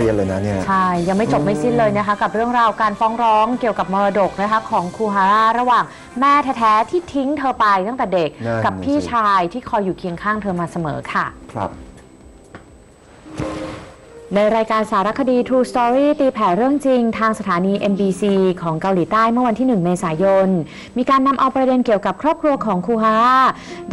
รียดเลยนะเนี่ย ใช่ ยังไม่จบไม่สิ้นเลยนะคะ กับเรื่องราวการฟ้องร้องเกี่ยวกับมรดกนะคะของคูฮาร่าระหว่างแม่แท้ๆที่ทิ้งเธอไปตั้งแต่เด็ก นั่นกับพี่สิ ชายที่คอยอยู่เคียงข้างเธอมาเสมอค่ะ ครับ ในรายการสารคดี True Story ตีแผ่เรื่องจริงทางสถานี MBC ของเกาหลีใต้เมื่อวันที่ 1 เมษายน มีการนำเอาประเด็นเกี่ยวกับครอบครัวของคูฮาร่า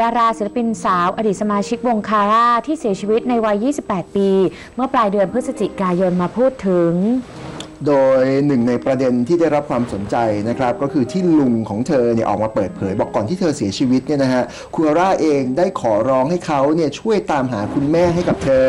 ดาราศิลปินสาว อดีตสมาชิกวงคาร่าที่เสียชีวิตในวัย 28 ปี เมื่อปลายเดือนพฤศจิกายนมาพูดถึง โดยหนึ่งในประเด็นที่ได้รับความสนใจนะครับก็คือที่ลุงของเธอเนี่ยออกมาเปิดเผย บอกก่อนที่เธอเสียชีวิตเนี่ยนะฮะคูอาร่าเองได้ขอร้องให้เขาเนี่ยช่วยตามหาคุณแม่ให้กับเธอ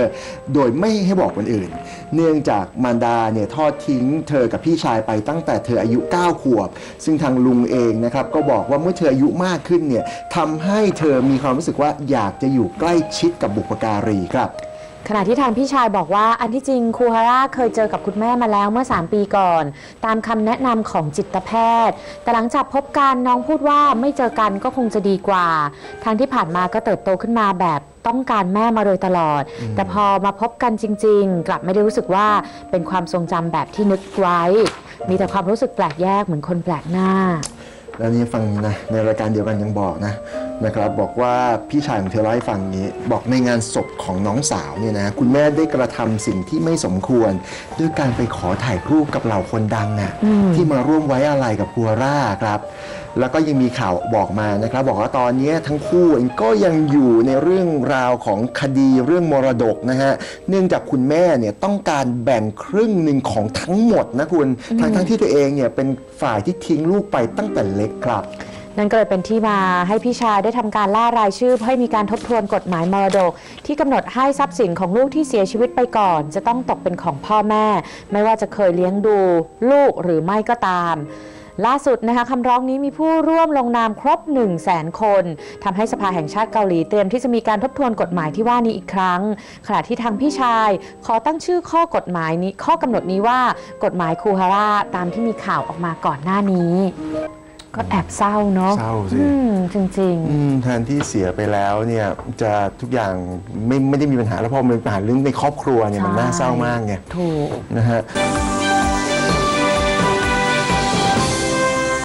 โดยไม่ให้บอกคนอื่น เนื่องจากมารดาเนี่ยทอดทิ้งเธอกับพี่ชายไปตั้งแต่เธออายุ 9 ขวบ ซึ่งทางลุงเองนะครับก็บอกว่าเมื่อเธออายุมากขึ้นเนี่ยทำให้เธอมีความรู้สึกว่าอยากจะอยู่ใกล้ชิดกับบุพการีครับ ขณะที่ทางพี่ชายบอกว่าอันที่จริงคูฮาร่าเคยเจอกับคุณแม่มาแล้วเมื่อ 3 ปีก่อน ตามคำแนะนำของจิตแพทย์ แต่หลังจากพบกันน้องพูดว่าไม่เจอกันก็คงจะดีกว่า ทางที่ผ่านมาก็เติบโตขึ้นมาแบบต้องการแม่มาโดยตลอด แต่พอมาพบกันจริง ๆ กลับไม่ได้รู้สึกว่าเป็นความทรงจำแบบที่นึกไว้ มีแต่ความรู้สึกแปลกแยกเหมือนคนแปลกหน้า แล้วนี่ฟังนะในรายการเดียวกันยังบอกนะนะครับบอกว่าพี่ชายของเธอเล่าให้ฟังอย่างนี้ บอกในงานศพของน้องสาวเนี่ยนะคุณแม่ได้กระทำสิ่งที่ไม่สมควร ด้วยการไปขอถ่ายรูปกับเหล่าคนดังน่ะที่มาร่วมไว้อาลัยกับพัวร่าครับ แล้วก็ยังมีข่าวบอกมานะครับ บอกว่าตอนนี้ทั้งคู่เองก็ยังอยู่ในเรื่องราวของคดีเรื่องมรดกนะฮะเนื่องจากคุณแม่เนี่ยต้องการแบ่งครึ่งหนึ่งของทั้งหมดนะคุณทั้งทั้งๆที่ตัวเองเนี่ยเป็นฝ่ายที่ทิ้งลูกไปตั้งแต่เล็กครับ นั่นก็เลยเป็นที่มาให้พี่ชายได้ทำการล่ารายชื่อเพื่อให้มีการทบทวนกฎหมายมรดก ที่กำหนดให้ทรัพย์สินของลูกที่เสียชีวิตไปก่อน จะต้องตกเป็นของพ่อแม่ ไม่ว่าจะเคยเลี้ยงดูลูกหรือไม่ก็ตาม ล่าสุดนะคะคำร้องนี้มีผู้ร่วมลงนามครบ 1 0 0 0 0แสนคนทำให้สภาแห่งชาติเกาหลีเตรียมที่จะมีการทบทวนกฎหมายที่ว่านี้อีกครั้ง ขณะที่ทางพี่ชาย ขอตั้งชื่อข้อกฎหมายนี้ข้อกำหนดนี้ว่ากฎหมายคูฮาร่าตามที่มีข่าวออกมาก่อนหน้านี้ ก็แอบเศร้าเนาะเศร้าสิ อืมจริงอืมแทนที่เสียไปแล้วเนี่ยจะทุกอย่างไม่ไม่ได้มีปัญหาแล้วพอมีปัญหาเรื่องในครอบครัวเนี่ยมันน่าเศร้ามากไงๆถูก นะฮะ